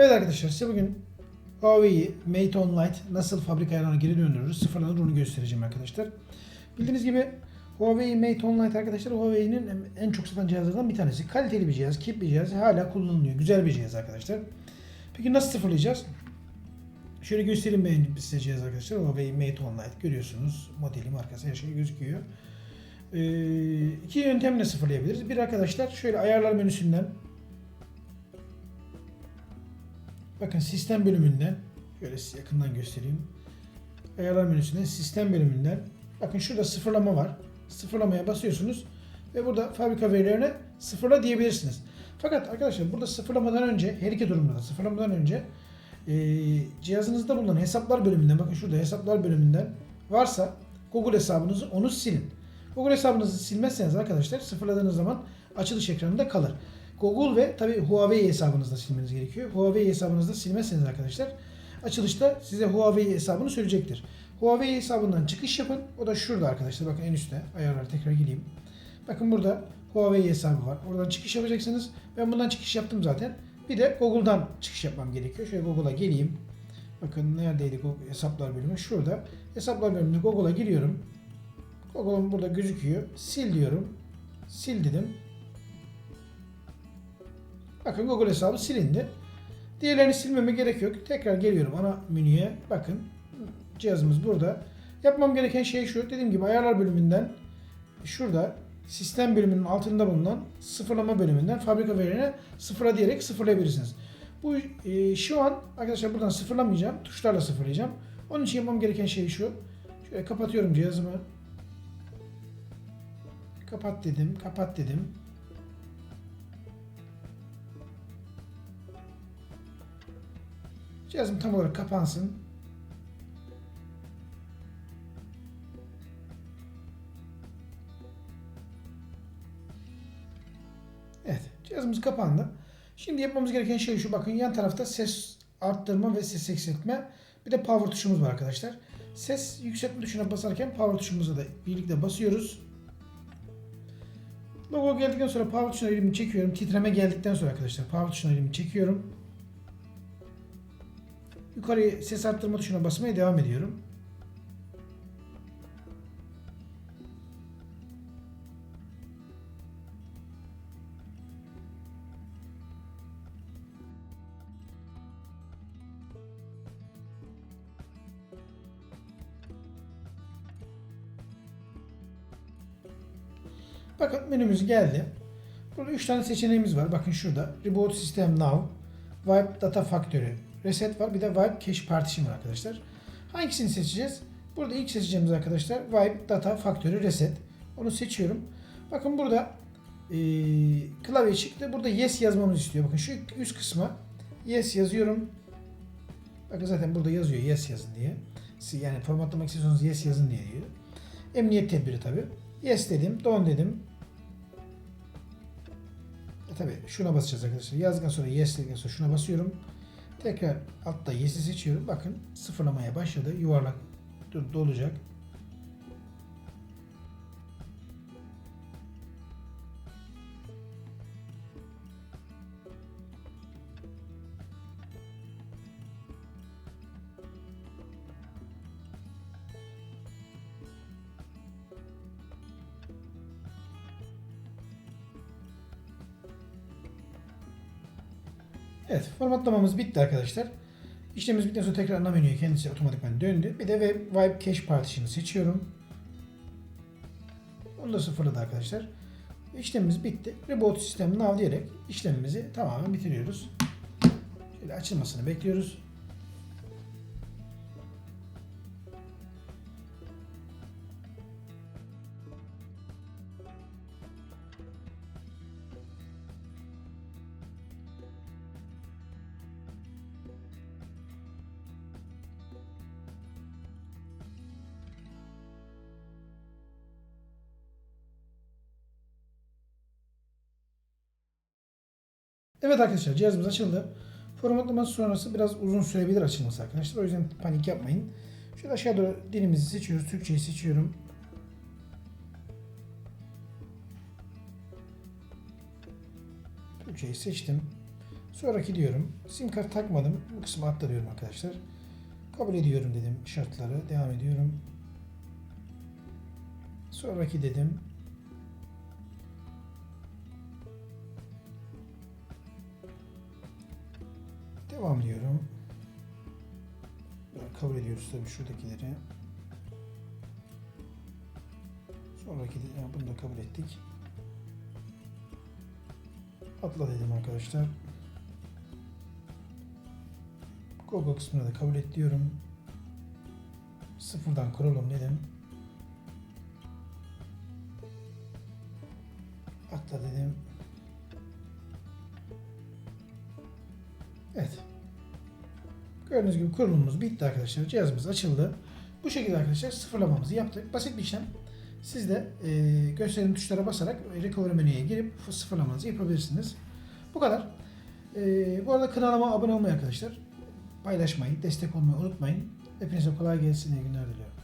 Evet arkadaşlar size bugün Huawei Mate On Lite nasıl fabrika ayarlarına geri döndürürüz sıfırlanır onu göstereceğim arkadaşlar. Bildiğiniz gibi Huawei Mate On Lite arkadaşlar Huawei'nin en çok satan cihazlardan bir tanesi. Kaliteli bir cihaz, kip bir cihaz. Hala kullanılıyor. Güzel bir cihaz arkadaşlar. Peki nasıl sıfırlayacağız? Şöyle göstereyim ben size cihaz arkadaşlar. Huawei Mate On Lite görüyorsunuz. Modeli, markası her şey gözüküyor. Ee, iki yöntemle sıfırlayabiliriz. Bir arkadaşlar şöyle ayarlar menüsünden Bakın sistem bölümünden şöyle size yakından göstereyim. Ayarlar menüsünden sistem bölümünden bakın şurada sıfırlama var. Sıfırlamaya basıyorsunuz ve burada fabrika verilerine sıfırla diyebilirsiniz. Fakat arkadaşlar burada sıfırlamadan önce her iki durumda da sıfırlamadan önce e, cihazınızda bulunan hesaplar bölümünden bakın şurada hesaplar bölümünden varsa Google hesabınızı onu silin. Google hesabınızı silmezseniz arkadaşlar sıfırladığınız zaman açılış ekranında kalır. Google ve tabi Huawei hesabınızda silmeniz gerekiyor. Huawei hesabınızda silmezseniz arkadaşlar açılışta size Huawei hesabını söyleyecektir. Huawei hesabından çıkış yapın. O da şurada arkadaşlar. Bakın en üstte. Ayarlara tekrar geleyim. Bakın burada Huawei hesabı var. Oradan çıkış yapacaksınız. Ben bundan çıkış yaptım zaten. Bir de Google'dan çıkış yapmam gerekiyor. Şöyle Google'a geleyim. Bakın neredeydi hesaplar bölümü? Şurada. Hesaplar bölümünde Google'a giriyorum. Google'un burada gözüküyor. Sil diyorum. Sil dedim. Bakın Google hesabı silindi. Diğerlerini silmeme gerek yok. Tekrar geliyorum ana menüye. Bakın cihazımız burada. Yapmam gereken şey şu. Dediğim gibi ayarlar bölümünden şurada sistem bölümünün altında bulunan sıfırlama bölümünden fabrika verilerine sıfıra diyerek sıfırlayabilirsiniz. Bu e, şu an arkadaşlar buradan sıfırlamayacağım. Tuşlarla sıfırlayacağım. Onun için yapmam gereken şey şu. Şöyle kapatıyorum cihazımı. Kapat dedim. Kapat dedim. Cihazım tam olarak kapansın. Evet, cihazımız kapandı. Şimdi yapmamız gereken şey şu. Bakın yan tarafta ses arttırma ve ses eksiltme. Bir de power tuşumuz var arkadaşlar. Ses yükseltme tuşuna basarken power tuşumuza da birlikte basıyoruz. Logo geldikten sonra power tuşuna elimi çekiyorum. Titreme geldikten sonra arkadaşlar power tuşuna elimi çekiyorum. Yukarı ses arttırma tuşuna basmaya devam ediyorum. Bakın menümüz geldi. Burada 3 tane seçeneğimiz var. Bakın şurada. Reboot System Now, Wipe Data Factory, Reset var. Bir de Wipe Cache Partition var arkadaşlar. Hangisini seçeceğiz? Burada ilk seçeceğimiz arkadaşlar Wipe Data Factory Reset. Onu seçiyorum. Bakın burada e, klavye çıktı. Burada Yes yazmamızı istiyor. Bakın şu üst kısma Yes yazıyorum. Bakın zaten burada yazıyor Yes yazın diye. Yani formatlamak istiyorsanız Yes yazın diye diyor. Emniyet tedbiri tabi. Yes dedim. Don dedim. E tabi şuna basacağız arkadaşlar. Yazdıktan sonra Yes dedikten sonra şuna basıyorum. Tekrar altta Yes'i seçiyorum. Bakın sıfırlamaya başladı. Yuvarlak dolacak. Evet formatlamamız bitti arkadaşlar. İşlemimiz bittikten sonra tekrar ana menüye kendisi otomatikman döndü. Bir de Web Wipe Cache Partition'ı seçiyorum. Onu da sıfırladı arkadaşlar. İşlemimiz bitti. Reboot sistemini Now diyerek işlemimizi tamamen bitiriyoruz. Şöyle açılmasını bekliyoruz. Evet arkadaşlar cihazımız açıldı. Formatlaması sonrası biraz uzun sürebilir açılması arkadaşlar. O yüzden panik yapmayın. Şöyle aşağı doğru dilimizi seçiyoruz. Türkçeyi seçiyorum. Türkçeyi seçtim. Sonraki diyorum. Sim kart takmadım. Bu kısmı atla diyorum arkadaşlar. Kabul ediyorum dedim şartları. Devam ediyorum. Sonraki dedim. Devam diyorum. Böyle kabul ediyoruz tabii şuradakileri. Sonraki de, yani bunu da kabul ettik. Atla dedim arkadaşlar. Google kısmını da kabul et diyorum. Sıfırdan kuralım dedim. Atla dedim. Gördüğünüz gibi kurulumumuz bitti arkadaşlar. Cihazımız açıldı. Bu şekilde arkadaşlar sıfırlamamızı yaptık. Basit bir işlem. Siz de e, gösterim tuşlara basarak recovery menüye girip sıfırlamanızı yapabilirsiniz. Bu kadar. E, bu arada kanalıma abone olmayı arkadaşlar paylaşmayı, destek olmayı unutmayın. Hepinize kolay gelsin, iyi günler diliyorum.